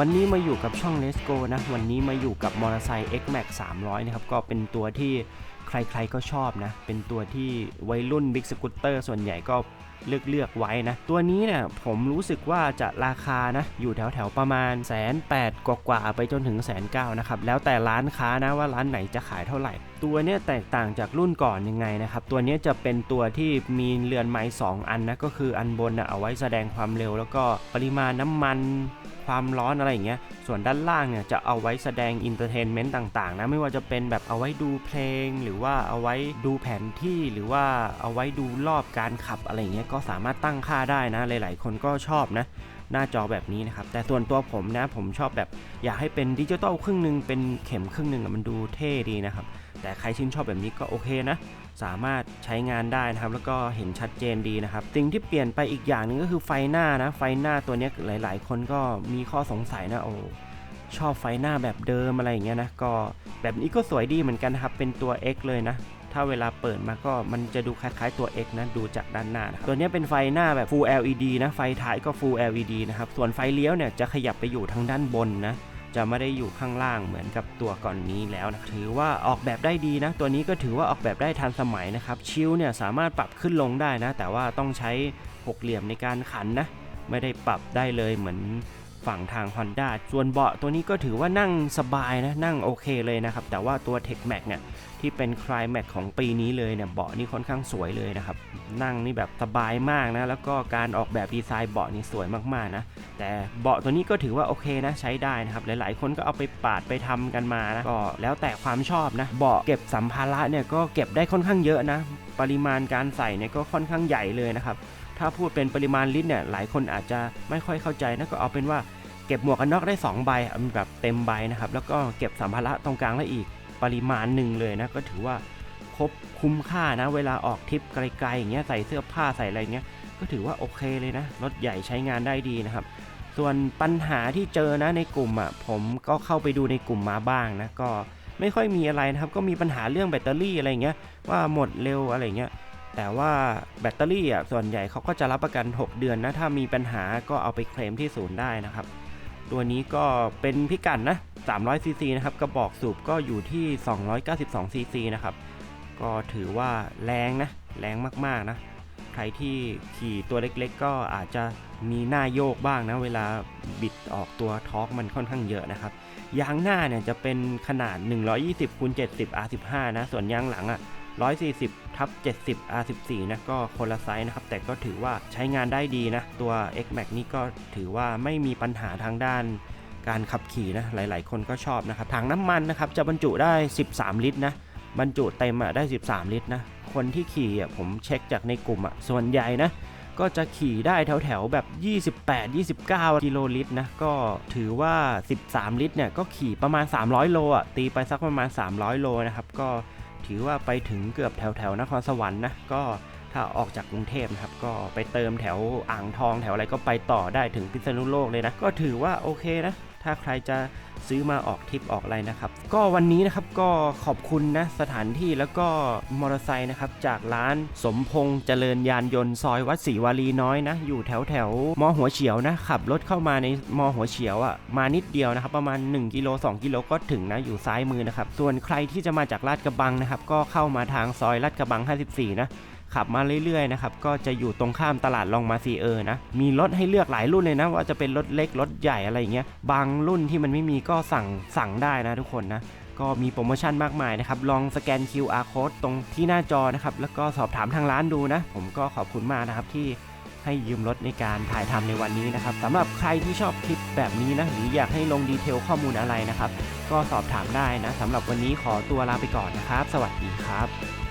วันนี้มาอยู่กับช่อง Let's Go นะ วันนี้มาอยู่กับมอเตอร์ไซค์ X Max 300 นะครับ ก็เป็นตัวที่ใครๆก็ชอบนะ เป็นตัวที่วัยรุ่น Big Scooter ส่วนใหญ่ก็เลือกเลือกไว้นะ ตัวนี้เนี่ยผมรู้สึกว่าจะราคานะ อยู่แถวแถวประมาณแสนแปดกว่าๆไปจนถึงแสนเก้านะครับ แล้วแต่ร้านค้านะว่าร้านไหนจะขายเท่าไหร่ ตัวเนี้ยแตกต่างจากรุ่นก่อนยังไงนะครับ ตัวนี้จะเป็นตัวที่มีเรือนไม้2อันนะ ก็คืออันบนนะเอาไว้แสดงความเร็ว แล้วก็ปริมาณน้ำมัน ความร้อนอะไรอย่างเงี้ย ส่วนด้านล่างเนี่ยจะเอาไว้แสดงอินเตอร์เทนเมนต์ต่างๆนะไม่ว่าจะเป็นแบบเอาไว้ดูเพลง หรือว่าเอาไว้ดูแผนที่หรือว่าเอาไว้ดูรอบการขับอะไรอย่างเงี้ยก็สามารถตั้งค่าได้นะหลาย ๆ คนก็ชอบนะหน้าจอแบบนี้นะครับ แต่ส่วนตัวผมนะผมชอบแบบอยากให้เป็นดิจิตอลครึ่งหนึ่งเป็นเข็มครึ่งหนึ่งมันดูเท่ดีนะครับ แต่ใครชื่นชอบแบบนี้ก็โอเคนะ สามารถใช้งานได้นะครับ แล้วก็เห็นชัดเจนดีนะครับสิ่งที่เปลี่ยนไปอีกอย่างหนึงก็คือไฟหน้านะไฟหน้าตัวนี้หลาย ๆ คนก็มีข้อสงสัยนะโอ้ชอบไฟหน้าแบบเดิมอะไรอย่างเงี้ยนะก็แบบนี้ก็สวยดีเหมือนกันครับเป็นตัว X เลยนะถ้าเวลาเปิดมาก็มันจะดูคล้ายๆตัว X นะดูจากด้านหน้านะครับตัวนี้เป็นไฟหน้าแบบ Full LED นะไฟท้ายก็ Full LED นะครับส่วนไฟเลี้ยวเนี่ยจะขยับไปอยู่ทางด้านบนนะ จะไม่ได้อยู่ข้างล่างเหมือนกับตัวก่อนนี้แล้วนะถือว่าออกแบบได้ดีนะ ตัวนี้ก็ถือว่าออกแบบได้ทันสมัยนะครับชิลเนี่ยสามารถปรับขึ้นลงได้นะ แต่ว่าต้องใช้หกเหลี่ยมในการขันนะไม่ได้ปรับได้เลยเหมือน ฝั่งทาง Honda ส่วนเบาะตัวนี้ก็ถือว่านั่งสบายนะ นั่งโอเคเลยนะครับ แต่ว่าตัว Tech Max เนี่ยที่เป็น c l i m a x ของปีนี้เลยเนี่ยเบาะนี่ค่อนข้างสวยเลยนะครับ นั่งนี่แบบสบายมากนะ แล้วก็การออกแบบดีไซน์เบาะนี่สวยมากๆนะ แต่เบาะตัวนี้ก็ถือว่าโอเคนะ ใช้ได้นะครับ หลายๆ คนก็เอาไปปาดไปทำกันมานะก็แล้วแต่ความชอบนะเบาะเก็บสัมภาระเนี่ยก็เก็บได้ค่อนข้างเยอะนะ ปริมาณการใส่เนี่ยก็ค่อนข้างใหญ่เลยนะครับ ถ้าพูดเป็นปริมาณลิตรเนี่ยหลายคนอาจจะไม่ค่อยเข้าใจนะก็เอาเป็นว่าเก็บหมวกกันน็อกได้ 2 ใบอันแบบเต็มใบนะครับ แล้วก็เก็บสัมภาระตรงกลางได้อีกปริมาณหนึ่งเลยนะก็ถือว่าครบคุ้มค่านะเวลาออกทริปไกลๆอย่างเงี้ยใส่เสื้อผ้าใส่อะไรเงี้ยก็ถือว่าโอเคเลยนะรถใหญ่ใช้งานได้ดีนะครับ ส่วนปัญหาที่เจอนะในกลุ่มอะผมก็เข้าไปดูในกลุ่มมาบ้างนะก็ไม่ค่อยมีอะไรนะครับ ก็มีปัญหาเรื่องแบตเตอรี่อะไรเงี้ยว่าหมดเร็วอะไรเงี้ย แต่ว่าแบตเตอรี่อะส่วนใหญ่เขาก็จะรับประกัน 6 เดือนนะ ถ้ามีปัญหาก็เอาไปเคลมที่ศูนย์ได้นะครับ ตัวนี้ก็เป็นพิกัดนะ300ซีซีนะครับ กระบอกสูบก็อยู่ที่ 292ซีซีนะครับ ก็ถือว่าแรงนะ แรงมากๆนะ ใครที่ขี่ตัวเล็กๆ ก็อาจจะมีหน้าโยกบ้างนะ เวลาบิดออกตัวทอร์กมันค่อนข้างเยอะนะครับ ยางหน้าเนี่ยจะเป็นขนาด 120คูณ70 R15 นะ ส่วนยางหลังอะ 140ทับ70 R14 นะก็คนละไซส์นะครับ แต่ก็ถือว่าใช้งานได้ดีนะ ตัว X Max นี่ก็ถือว่าไม่มีปัญหาทางด้านการขับขี่นะ หลายๆ คนก็ชอบนะครับ ถังน้ำมันนะครับ จะบรรจุได้ 13 ลิตรนะ บรรจุเต็มอะได้ 13 ลิตรนะ คนที่ขี่อะผมเช็คจากในกลุ่มอะส่วนใหญ่นะ ก็จะขี่ได้แถวๆแบบ 28-29 กิโลลิตรนะ ก็ถือว่า 13 ลิตรเนี่ย ก็ขี่ประมาณ 300 โลอะตีไปสักประมาณ 300 โลนะครับ ก็ ถือว่าไปถึงเกือบแถวแถวนครสวรรค์นะก็ถ้าออกจากกรุงเทพนะครับ ก็ไปเติมแถวอ่างทองแถวอะไรก็ไปต่อได้ถึงพิษณุโลกเลยนะ ก็ถือว่าโอเคนะ ถ้าใครจะซื้อมาออกทริปออกอะไรนะครับ ก็วันนี้นะครับก็ขอบคุณนะสถานที่แล้วก็มอเตอร์ไซค์นะครับจากร้านสมพงษ์เจริญยานยนต์ซอยวัดศรีวารีน้อยนะอยู่แถวแถวมอหัวเฉียวนะขับรถเข้ามาในมอหัวเฉียวอะ่ะมานิดเดียวนะครับ ประมาณ1กิโล2กิโลก็ถึงนะอยู่ซ้ายมือนะครับส่วนใครที่จะมาจากลาดกระบังนะครับก็เข้ามาทางซอยลาดกระบัง 54 นะ ขับมาเรื่อยๆนะครับก็จะอยู่ตรงข้ามตลาดลองมาซีเออร์นะมีรถให้เลือกหลายรุ่นเลยนะ ว่าจะเป็นรถเล็กรถใหญ่อะไรอย่างเงี้ยบางรุ่นที่มันไม่มีก็สั่งสั่งได้นะทุกคนนะก็มีโปรโมชั่นมากมายนะครับ ลองสแกน QR code ตรงที่หน้าจอนะครับ แล้วก็สอบถามทางร้านดูนะ ผมก็ขอบคุณมากนะครับที่ให้ยืมรถในการถ่ายทำในวันนี้นะครับสำหรับใครที่ชอบคลิปแบบนี้นะ หรืออยากให้ลงดีเทลข้อมูลอะไรนะครับ ก็สอบถามได้นะสำหรับวันนี้ขอตัวลาไปก่อนนะครับ สวัสดีครับ